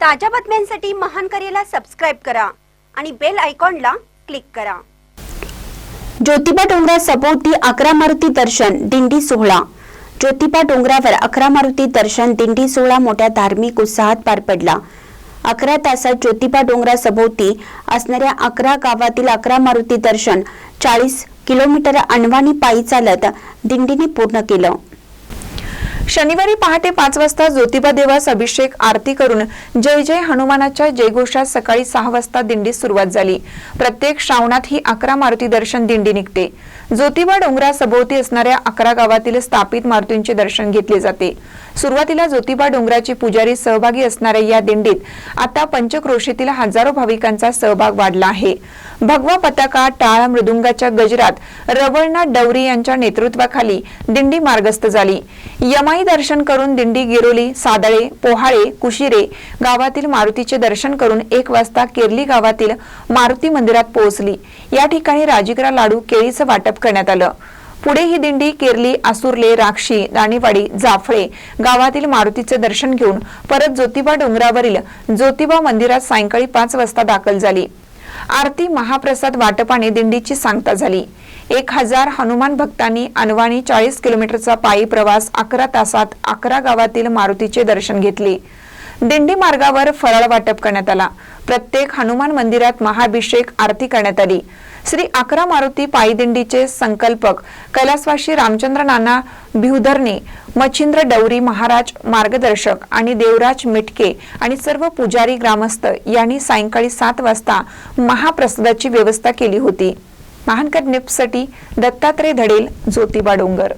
ताज्या बातम्यांसाठी महान करेला सबस्क्राईब करा आणि बेल आयकॉनला क्लिक करा. ज्योतिबा डोंगरा सभोवती अकरा मारुती दर्शन दिंडी सोहळा. ज्योतिबा डोंगरावर अकरा मारुती दर्शन दिंडी सोहळा मोठ्या धार्मिक उत्साहात पार पडला. अकरा तासात ज्योतिबा डोंगरा सभोवती असणाऱ्या अकरा गावातील अकरा मारुती दर्शन चाळीस किलोमीटर अनवाणी पायी चालत दिंडीने पूर्ण केलं. शनिवारी पहाटे पाच वाजता ज्योतिबा देवास अभिषेक आरती करून जय जय हनुमानाच्या जयघोषात सकाळी सहा वाजता दिंडी सुरुवात झाली. प्रत्येक श्रावणात ही अकरा मारुती दर्शन दिंडी निघते. ज्योतिबा डोंगरा सभोवती असणाऱ्या अकरा गावातील स्थापित मारुतींचे दर्शन घेतले जाते. सुरुवातीला ज्योतिबा डोंगराची पुजारी सहभागी असणाऱ्या या दिंडीत आता पंचक्रोशीतील हजारो भाविकांचा सहभाग वाढला आहे. भगवा पताका टाळ मृदुंगाच्या गजरात रवळनाथ डवरी यांच्या नेतृत्वाखाली दिंडी मार्गस्थ झाली. यमाई दर्शन करून दिंडी गिरोली सादळे पोहाळे कुशिरे गावातील मारुतीचे दर्शन करून एक वाजता केरली गावातील मारुती मंदिरात पोहोचली. या ठिकाणी राजिकरा लाडू केळीचं वाटप करण्यात आलं. पुढे ही दिंडी केरली आसुर्ले राक्षी दाणेवाडी जाफळे गावातील मारुतीचे दर्शन घेऊन परत ज्योतिबा डोंगरावरील ज्योतिबा मंदिरात सायंकाळी पाच वाजता दाखल झाली. आरती महाप्रसाद वाटपाने दिंडीची सांगता झाली. एक हजार हनुमान भक्तांनी अनवाणी चाळीस किलोमीटरचा पायी प्रवास अकरा तासात अकरा गावातील मारुतीचे दर्शन घेतले. दिंडी मार्गावर फराळ वाटप करण्यात आला. प्रत्येक हनुमान मंदिरात महाभिषेक आरती करण्यात आली. श्री अकरा मारुती पायदिंडीचे संकल्पक कैलासवाशी रामचंद्र नाना भिवधरणे मच्छिंद्र डवरी महाराज मार्गदर्शक आणि देवराज मिटके आणि सर्व पुजारी ग्रामस्थ यांनी सायंकाळी सात वाजता महाप्रसादाची व्यवस्था केली होती. महानकर निप्ससाठी दत्तात्रय धडेल ज्योतिबा डोंगर.